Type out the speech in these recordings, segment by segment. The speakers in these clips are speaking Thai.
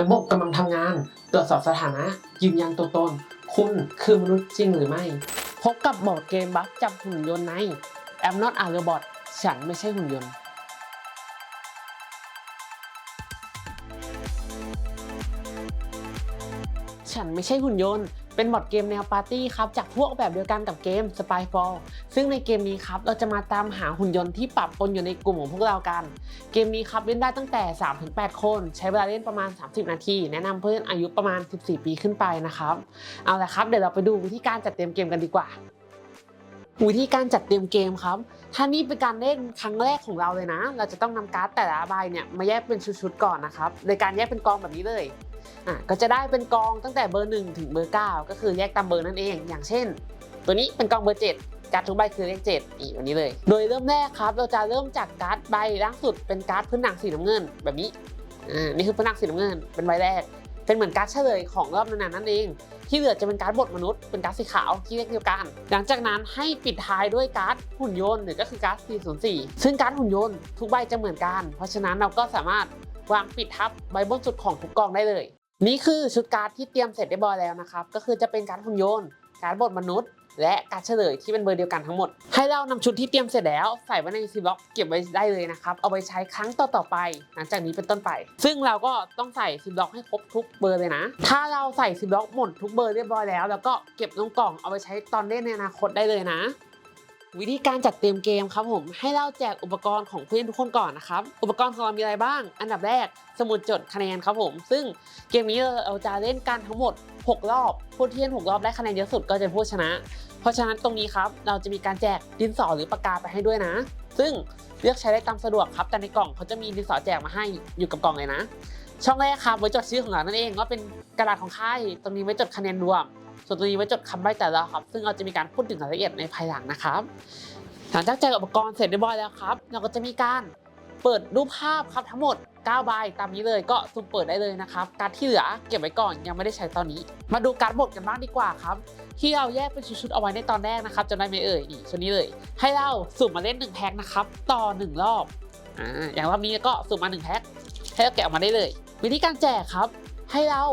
ระบบกำลังทำงาน ตรวจสอบสถานะ ยืนยันตัวตน คุณคือมนุษย์จริงหรือไม่ พบกับบอร์ดเกมบัฟจับหุ่นยนต์ในแอมนอตอาร์เรบอทฉันไม่ใช่หุ่นยนต์ ฉันไม่ใช่หุ่นยนต์ เป็นบอร์ดเกมแนวปาร์ตี้ครับจากพวกแบบเดียวกันกับเกม Spyfall ซึ่งในเกมนี้ครับเราจะมาตามหาหุ่นยนต์ที่ปรับปนอยู่ในกลุ่มของพวกเรากัน เกมนี้ครับเล่นได้ตั้งแต่ 3-8 คน ใช้เวลาเล่นประมาณ 30 นาที แนะนำเพื่อนอายุประมาณ 14 ปีขึ้นไปนะครับเอาละครับเดี๋ยวเราไปดูวิธีการจัดเตรียมเกมกันดีกว่าวิธีการจัดเตรียมเกมครับ ถ้านี่เป็นการเล่นครั้งแรกของเราเลยนะ เราจะต้องนำการ์ดแต่ละใบเนี่ยมาแยกเป็นชุดๆก่อนนะครับ โดยการแยกเป็นกองแบบนี้เลย อะก็จะได้เป็นกองตั้งแต่เบอร์ 1 ถึงเบอร์ 9 ก็คือแยกตามเบอร์นั่นเอง อย่างเช่น ตัวนี้เป็นกองเบอร์ 7การ์ดทุกใบคือเลข7อีกแบบนี้เลย โดยเริ่มแรกครับ เราจะเริ่มจากการ์ดใบล่างสุดเป็นการ์ดพื้นหนังสีน้ำเงิน แบบนี้ อ่า นี่คือพื้นหนังสีน้ำเงิน เป็นใบแรก เป็นเหมือนการ์ดเฉลยของรอบนั้นนั่นเอง ที่เหลือจะเป็นการ์ดบทมนุษย์ เป็นการ์ดสีขาวที่เลขเดียวกัน หลังจากนั้นให้ปิดท้ายด้วยการ์ดหุ่นยนต์หรือก็คือการ์ด404 ซึ่งการ์ดหุ่นยนต์ทุกใบจะเหมือนกัน เพราะฉะนั้นเราก็สามารถ วางปิดทับใบบนสุดของทุกกองได้เลย นี่คือชุดการ์ดที่เตรียมเสร็จเรียบร้อยแล้วนะครับก็คือจะเป็นการ์ดหุ่นยนต์การ์ดบทมนุษย์ และการ์ดเฉลยที่เป็นเบอร์เดียวกันทั้งหมด ให้เรานำชุดที่เตรียมเสร็จแล้วใส่ไว้ในซีบล็อกเก็บไว้ได้เลยนะครับ เอาไปใช้ครั้งต่อๆไป หลังจากนี้เป็นต้นไป ซึ่งเราก็ต้องใส่ซีบล็อกให้ครบทุกเบอร์เลยนะ ถ้าเราใส่ซีบล็อกหมดทุกเบอร์เรียบร้อยแล้ว แล้วก็เก็บลงกล่องเอาไปใช้ตอนเล่นในอนาคตได้เลยนะ วิธีการจัดเตรียมเกมครับผมให้เราแจกอุปกรณ์ของเพื่อนทุกคนก่อนนะครับอุปกรณ์ของเรามีอะไรบ้าง อันดับแรกสมุดจดคะแนนครับผม ซึ่งเกมนี้เราจะเล่นกันทั้งหมด 6 รอบผู้ที่เล่น6รอบได้คะแนนเยอะสุดก็จะผู้ชนะ เพราะฉะนั้นตรงนี้ครับเราจะมีการแจกดินสอหรือปากกาไปให้ด้วยนะ ซึ่งเลือกใช้ได้ตามสะดวกครับแต่ในกล่องเขาจะมีดินสอแจกมาให้อยู่กับกล่องเลยนะ ช่องแรกครับไว้จดชื่อของเรานั่นเองว่าเป็นกระดาษของค่ายตรงนี้ไว้จดคะแนนรวม ส่วนตัวนี้ไว้จดคำใบ้แต่ละครับ ซึ่งเราจะมีการพูดถึงรายละเอียดในภายหลังนะครับหลังจากแจกอุปกรณ์เสร็จเรียบร้อยแล้วครับ เราก็จะมีการเปิดรูปภาพครับทั้งหมด9ใบตามนี้เลยก็สุ่มเปิดได้เลยนะครับ การที่เหลือเก็บไว้ก่อนยังไม่ได้ใช้ตอนนี้ มาดูการดบทกันบ้างดีกว่าครับ ที่เราแยกเป็นชุดๆเอาไว้ในตอนแรกนะครับจำได้ไหมเอ่ยนี่ชุดนี้เลย ให้เราสุ่มมาเล่น1แพ็คนะครับต่อ 1 รอบอ่าอย่างรอบนี้ก็สุ่มมา1แพ็คให้เราแกะออกมาได้เลย วิธีการแจกครับ ให้เรา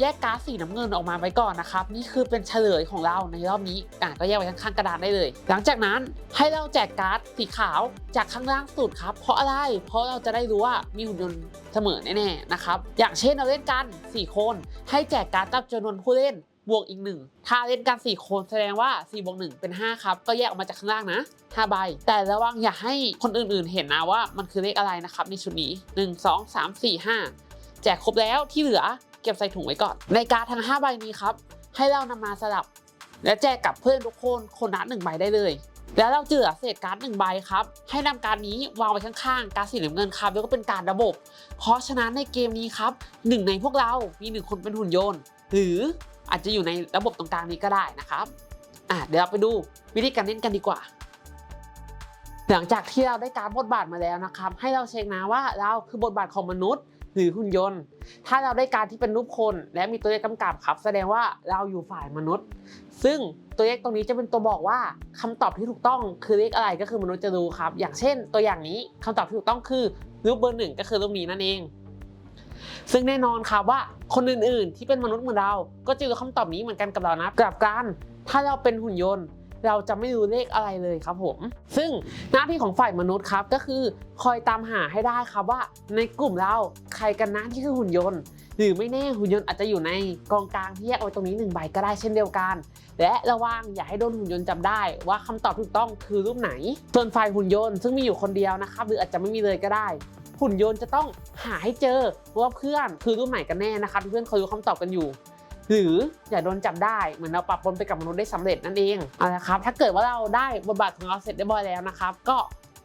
แยกการ์ดสีน้ำเงินออกมาไว้ก่อนนะครับ นี่คือเป็นเฉลยของเราในรอบนี้อะก็แยกไว้ข้างๆกระดาษได้เลย หลังจากนั้นให้เราแจกการ์ดสีขาวจากข้างล่างสุดครับ เพราะอะไร เพราะเราจะได้รู้ว่ามีหุ่นยนต์เสมอแน่ๆนะครับ อย่างเช่นเราเล่นกัน 4 คน ให้แจกการ์ดตามจำนวนผู้เล่นบวกอีกหนึ่งถ้าเล่นกัน 4 คนแสดงว่า 4 บวก 1 เป็น 5 ครับ ก็แยกออกมาจากข้างล่างนะ 5 ใบ แต่ระวังอย่าให้คนอื่นๆ เห็นนะว่ามันคือเลขอะไรนะครับในชุดนี้ 1 2 3 4 5 แจกครบแล้วที่เหลือเก็บใส่ถุงไว้ก่อน ในการดทั้ง 5 ใบนี้ครับ ให้เรานำมาสลับ และแจกกับเพื่อนทุกคนคนละหนึ่งใบได้เลย แล้วเราเจือเศษการ์ดหนึ่งใบครับ ให้นำการดนี้วางไว้ข้างๆ การดสีน้ำเงินครับ แล้วก็เป็นการระบบ เพราะฉะนั้นในเกมนี้ครับหนึ่งในพวกเรา มีหนึ่งคนเป็นหุ่นยนต์ หรืออาจจะอยู่ในระบบตรงกลางนี้ก็ได้นะครับอะเดี๋ยวเราไปดูวิธีการเล่นกันดีกว่าหลังจากที่เราได้การดบทบาทมาแล้วนะครับ ให้เราเช็คนะว่าเราคือบทบาทของมนุษย์ หรือหุ่นยนต์ ถ้าเราได้การที่เป็นรูปคน และมีตัวเลขกำกับครับ แสดงว่าเราอยู่ฝ่ายมนุษย์ ซึ่งตัวเลขตรงนี้จะเป็นตัวบอกว่าคำตอบที่ถูกต้องคือเลขอะไรก็คือมนุษย์จะรู้ครับ อย่างเช่น ตัวอย่างนี้คำตอบที่ถูกต้องคือรูปเบอร์หนึ่งก็คือรูปนี้นั่นเอง ซึ่งแน่นอนครับว่าคนอื่นๆ ที่เป็นมนุษย์เหมือนเรา ก็จะรู้คำตอบนี้เหมือนกันกับเรานะกลับกันถ้าเราเป็นหุ่นยนต์ เราจะไม่รู้เลขอะไรเลยครับผม ซึ่งหน้าที่ของฝ่ายมนุษย์ครับก็คือคอยตามหาให้ได้ครับว่า ในกลุ่มเราใครกันนะที่คือหุ่นยนต์ หรือไม่แน่หุ่นยนต์อาจจะอยู่ในกองกลางที่แยกเอาไว้ตรงนี้หนึ่งใบก็ได้เช่นเดียวกัน และระวังอย่าให้โดนหุ่นยนต์จำได้ ว่าคำตอบถูกต้องคือรูปไหน ส่วนฝ่ายหุ่นยนต์ซึ่งมีอยู่คนเดียวนะครับหรืออาจจะไม่มีเลยก็ได้หุ่นยนต์จะต้องหาให้เจอว่าเพื่อนคือรูปไหนกันแน่นะครับเพื่อนเขารู้คำตอบกันอยู่ หรืออย่าโดนจับได้เหมือนเราปรับปนไปกับมนุษย์ได้สำเร็จนั่นเองเอาละครับถ้าเกิดว่าเราได้บทบาทของเราเสร็จเรียบร้อยแล้วนะครับ ก็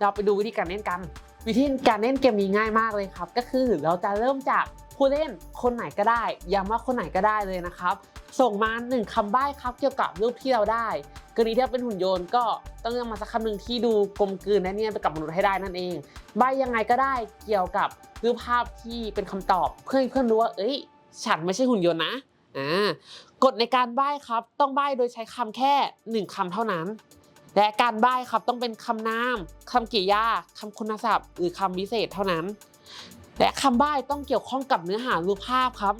เราไปดูวิธีการเล่นกัน วิธีการเล่นเกมนี้ง่ายมากเลยครับ ก็คือเราจะเริ่มจากผู้เล่นคนไหนก็ได้ย้ำว่าคนไหนก็ได้เลยนะครับ ส่งมาหนึ่งคำใบ้ครับเกี่ยวกับรูปที่เราได้กรณีที่เราเป็นหุ่นยนต์ก็ต้องเลือกมาสักคำหนึ่งที่ดูกลมกลืนและเนียนไปกับมนุษย์ให้ได้นั่นเอง ใบยังไงก็ได้เกี่ยวกับรูปภาพที่เป็นคำตอบ เพื่อให้เพื่อนรู้ว่าเอ้ย ฉันไม่ใช่หุ่นยนต์นะ อ่ากฎในการใบ้ครับ ต้องใบ้โดยใช้คำแค่หนึ่งคำเท่านั้น และการใบ้ครับต้องเป็นคำนามคำกริยาคำคุณศัพท์ หรือคำวิเศษเท่านั้น และคำใบ้ต้องเกี่ยวข้องกับเนื้อหารูปภาพครับ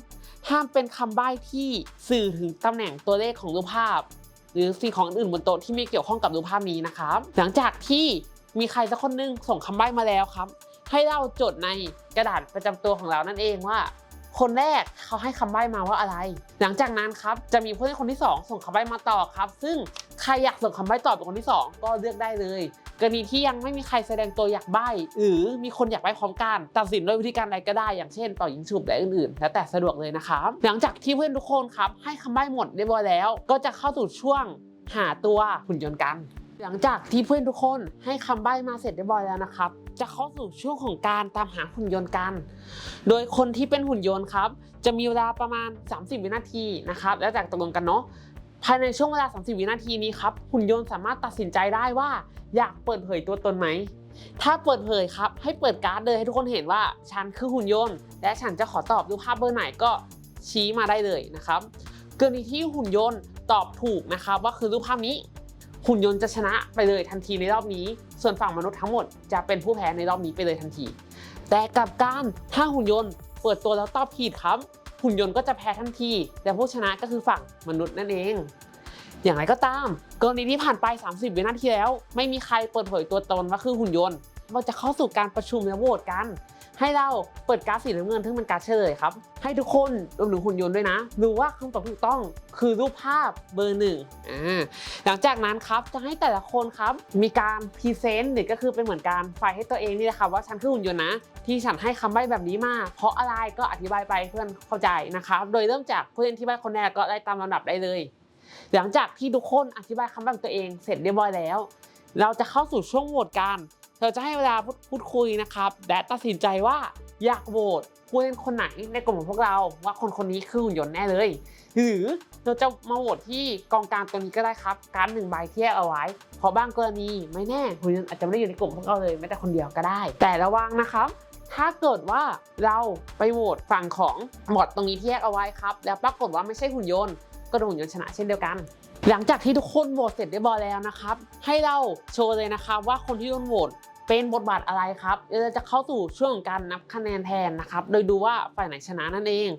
ห้ามเป็นคำใบ้ที่สื่อถึงตำแหน่งตัวเลขของรูปภาพ หรือสิ่งของอื่นบนโต๊ะที่ไม่เกี่ยวข้องกับรูปภาพนี้นะครับ หลังจากที่มีใครสักคนหนึงส่งคำใบ้มาแล้วครับ ให้เราจดในกระดาษประจำตัวของเรานั่นเองว่า คนแรกเขาให้คำใบ้มาว่าอะไร หลังจากนั้นครับจะมีผู้เล่นคนที่สองส่งคำใบ้มาต่อครับ ซึ่งใครอยากส่งคำใบ้ต่อเป็นคนที่สองก็เลือกได้เลยกรณีที่ยังไม่มีใครแสดงตัวอยากใบ้หรือมีคนอยากใบ้พร้อมกันตัดสินด้วยวิธีการใดก็ได้ อย่างเช่นต่อยิงฉุบและอื่นๆ แล้วแต่สะดวกเลยนะครับหลังจากที่เพื่อนทุกคนครับให้คำใบ้หมดเรียบร้อยแล้ว ก็จะเข้าสู่ช่วงหาตัวหุ่นยนต์กัน หลังจากที่เพื่อนทุกคนให้คำใบ้มาเสร็จเรียบร้อยแล้วนะครับ จะเข้าสู่ช่วงของการตามหาหุ่นยนต์กัน โดยคนที่เป็นหุ่นยนต์ครับ จะมีเวลาประมาณ 30 วินาทีนะครับ แล้วจากตกลงกันเนาะ ภายในช่วงเวลา 30 วินาทีนี้ครับ หุ่นยนต์สามารถตัดสินใจได้ว่า อยากเปิดเผยตัวตนไหม ถ้าเปิดเผยครับ ให้เปิดการ์ดเลยให้ทุกคนเห็นว่าฉันคือหุ่นยนต์ และฉันจะขอตอบรูปภาพเบอร์ไหนก็ชี้มาได้เลยนะครับ กรณีที่หุ่นยนต์ตอบถูกนะครับว่าคือรูปภาพนี้ หุ่นยนต์จะชนะไปเลยทันทีในรอบนี้ ส่วนฝั่งมนุษย์ทั้งหมดจะเป็นผู้แพ้ในรอบนี้ไปเลยทันที แต่กับการถ้าหุ่นยนต์เปิดตัวแล้วตอบผิดครับ หุ่นยนต์ก็จะแพ้ทันที แต่ผู้ชนะก็คือฝั่งมนุษย์นั่นเอง อย่างไรก็ตาม กรณีที่ผ่านไป 30 วินาทีแล้ว ไม่มีใครเปิดเผยตัวตนว่าคือหุ่นยนต์ เราจะเข้าสู่การประชุมและโหวตกัน ให้เราเปิดการ์ดสีน้ำเงินซึ่งเป็นการเฉลยครับ ให้ทุกคนรวมถึงหุ่นยนต์ด้วยนะดูว่าคำตอบถูกต้องคือรูปภาพเบอร์หนึ่งอ่าหลังจากนั้นครับจะให้แต่ละคนครับมีการพรีเซนต์หรือก็คือเป็นเหมือนการไฟให้ตัวเองนี่แหละครับว่าฉันคือหุ่นยนต์นะ ที่ฉันให้คำใบ้แบบนี้มา เพราะอะไรก็อธิบายไปเพื่อนเข้าใจนะครับ โดยเริ่มจากผู้เล่นที่ใบ้คนแรกก็ได้ตามลำดับได้เลย หลังจากที่ทุกคนอธิบายคำใบ้ตัวเองเสร็จเรียบร้อยแล้ว เราจะเข้าสู่ช่วงโหวตกัน ราจะให้เวลาพูดคุยนะครับ และตัดสินใจว่าอยากโหวตผู้เล่นคนไหนในกลุ่มของพวกเรา ว่าคนคนนี้คือหุ่นยนต์แน่เลย หรือเราจะมาโหวตที่กองกลางตัวนี้ก็ได้ครับ การหนึ่งใบที่แยกเอาไว้เพราะบางกรณีไม่แน่หุ่นยนต์อาจจะไม่ได้อยู่ในกลุ่มพวกเราเลยแม้แต่คนเดียวก็ได้ แต่ระวังนะครับ ถ้าเกิดว่าเราไปโหวตฝั่งของบอทตรงนี้ที่แยกเอาไว้ครับ แล้วปรากฏว่าไม่ใช่หุ่นยนต์ก็โดนหุ่นยนต์ชนะเช่นเดียวกันหลังจากที่ทุกคนโหวตเสร็จเรียบร้อยแล้วนะครับ ให้เราโชว์เลยนะครับว่าคนที่โดนโหวต เป็นบทบาทอะไรครับเราจะเข้าสู่ช่วงของการนับคะแนนแทนนะครับ โดยดูว่าฝ่ายไหนชนะนั่นเอง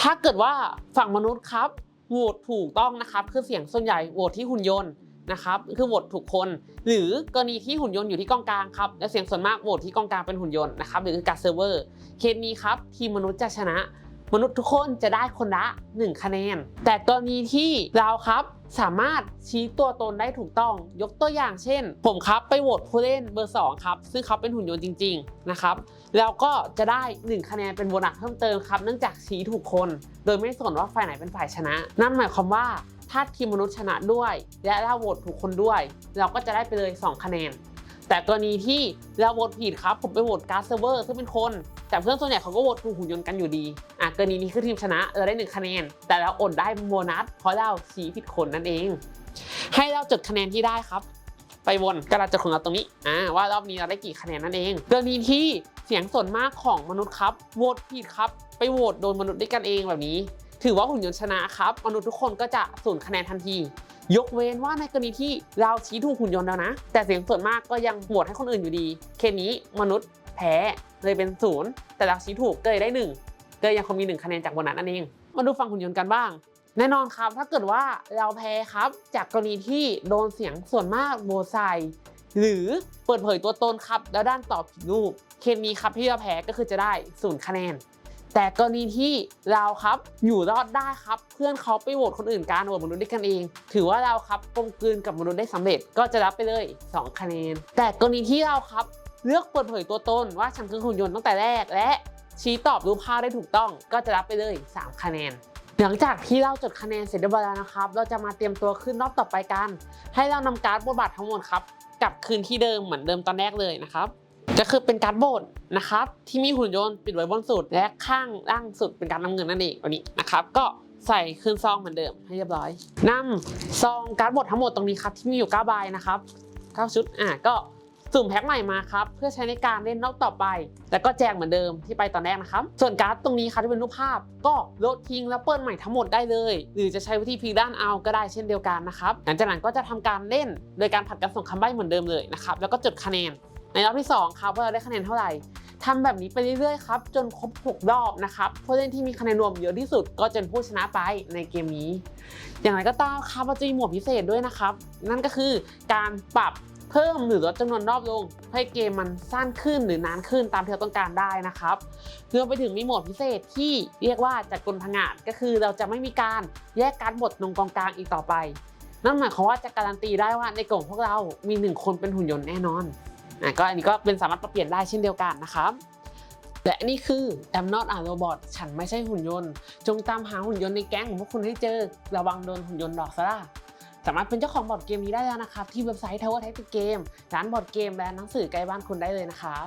ถ้าเกิดว่าฝั่งมนุษย์ครับโหวตถูกต้องนะครับ คือเสียงส่วนใหญ่โหวตที่หุ่นยนต์นะครับ คือโหวตถูกคน หรือกรณีที่หุ่นยนต์อยู่ที่กองกลางครับและเสียงส่วนมากโหวตที่กองกลางเป็นหุ่นยนต์นะครับหรือการเซิร์ฟเวอร์เคสนี้ครับทีมมนุษย์จะชนะ มนุษย์ทุกคนจะได้คนละ 1 คะแนน แต่กรณีที่เราครับสามารถชี้ตัวตนได้ถูกต้องยกตัวอย่างเช่น ผมครับไปโหวตผู้เล่นเบอร์ 2 ครับ ซึ่งเขาเป็นหุ่นยนต์จริง ๆ นะครับ แล้วก็จะได้ 1 คะแนนเป็นโบนัสเพิ่มเติมครับ เนื่องจากชี้ถูกคน โดยไม่สนว่าฝ่ายไหนเป็นฝ่ายชนะ นั่นหมายความว่าถ้าทีมมนุษย์ชนะด้วย และเราโหวตถูกคนด้วย เราก็จะได้ไปเลย 2 คะแนน แต่กรณีที่เราโหวตผิดครับ ผมไปโหวตการ์ดเซิร์ฟเวอร์ซึ่งเป็นคน แต่เพื่อนส่วนใหญ่เขาก็โหวตถูกหุ่นยนต์กันอยู่ดีอะกรณีนี้คือทีมชนะเราได้หนึ่งคะแนน แต่เราอดได้โบนัสเพราะเราชี้ผิดคนนั่นเอง ให้เราจดคะแนนที่ได้ครับ ไปวนกระดาษจดของเราตรงนี้อ่าว่ารอบนี้เราได้กี่คะแนนนั่นเองกรณีที่เสียงส่วนมากของมนุษย์ครับโหวตผิดครับ ไปโหวตโดนมนุษย์ด้วยกันเองแบบนี้ ถือว่าหุ่นยนต์ชนะครับ มนุษย์ทุกคนก็จะสูญคะแนนทันทียกเว้นว่าในกรณีที่เราชี้ถูกหุ่นยนต์แล้วนะ แต่เสียงส่วนมากก็ยังโหวตให้คนอื่นอยู่ดี เคนี้มนุษย์แพ้เลยเป็นศูนย์ แต่เราชี้ถูกเลยได้หนึ่งเลยยังคงมีหนึ่งคะแนนจากโบนัสนั่นเอง มาดูฝั่งหุ่นยนต์กันบ้าง แน่นอนครับ ถ้าเกิดว่าเราแพ้ครับ จากกรณีที่โดนเสียงส่วนมากโบใส่หรือเปิดเผยตัวตนครับ แล้วด้านตอบผิดรูป เคสนี้ครับที่เราแพ้ก็คือจะได้ศูนย์คะแนน แต่กรณีที่เราครับอยู่รอดได้ครับ เพื่อนเขาไปโหวตคนอื่นการโหวตมนุษย์ด้วยกันเอง ถือว่าเราครับกลมกลืนกับมนุษย์ได้สำเร็จก็จะรับไปเลย 2 คะแนน แต่กรณีที่เราครับ เลือกเปิดเผยตัวตนว่าฉันคือหุ่นยนต์ตั้งแต่แรก และชี้ตอบรูปภาพได้ถูกต้อง ก็จะรับไปเลย 3 คะแนน หลังจากที่เราจดคะแนนเสร็จเรียบร้อยแล้วนะครับ เราจะมาเตรียมตัวขึ้นรอบต่อไปกัน ให้เรานำการ์ดบทบาททั้งหมดครับกลับคืนที่เดิมเหมือนเดิมตอนแรกเลยนะครับก็คือเป็นการ์ดโบนนะครับที่มีหุ่นยนต์ปิดไว้บนสุด และข้างล่างสุดเป็นการน้ำเงินนั่นเองวันนี้นะครับก็ใส่คืนซองเหมือนเดิมให้เรียบร้อยนำซองการ์ดบททั้งหมดตรงนี้ครับที่มีอยู่9ใบนะครับ9ชุดอะก็ สุ่มแพ็คใหม่มาครับเพื่อใช้ในการเล่นรอบต่อไปแล้วก็แจกเหมือนเดิมที่ไปตอนแรกนะครับ ส่วนการ์ดตรงนี้ครับที่เป็นรูปภาพ ก็ลดทิ้งแล้วเปิดใหม่ทั้งหมดได้เลย หรือจะใช้วิธีพลิกด้านเอาก็ได้เช่นเดียวกันนะครับหลังจากนั้นก็จะทำการเล่น โดยการผัดกันส่งคำใบ้เหมือนเดิมเลยนะครับแล้วก็จดคะแนนในรอบที่2ครับว่าเราได้คะแนนเท่าไหร่ทำแบบนี้ไปเรื่อยๆครับจนครบ 6 รอบนะครับผู้เล่นที่มีคะแนนรวมเยอะที่สุด ก็จะเป็นผู้ชนะไปในเกมนี้ อย่างไรก็ตามครับมันจะมีหมวดพิเศษด้วยนะครับ นั่นก็คือการปรับ เพิ่มหรือลดจำนวนรอบลง ให้เกมมันสั้นขึ้นหรือนานขึ้นตามที่เราต้องการได้นะครับรวมไปถึงมีโหมดพิเศษที่เรียกว่าจัดกลพังงาดก็คือเราจะไม่มีการแยกการบทลงกองกลางอีกต่อไป นั่นหมายความว่าจะการันตีได้ว่าในกลุ่มพวกเรามีหนึ่งคนเป็นหุ่นยนต์แน่นอนอะก็อันนี้ก็เป็นสามารถปรับเปลี่ยนได้เช่นเดียวกันนะครับและนี่คือ I'm not a robot ฉันไม่ใช่หุ่นยนต์ จงตามหาหุ่นยนต์ในแก๊งของพวกคุณให้เจอ ระวังโดนหุ่นยนต์หลอกซะล่ะ สามารถเป็นเจ้าของบอร์ดเกมนี้ได้แล้วนะครับที่เว็บไซต์ Tower Tactics Game ร้านบอร์ดเกมและหนังสือใกล้บ้านคุณได้เลยนะครับ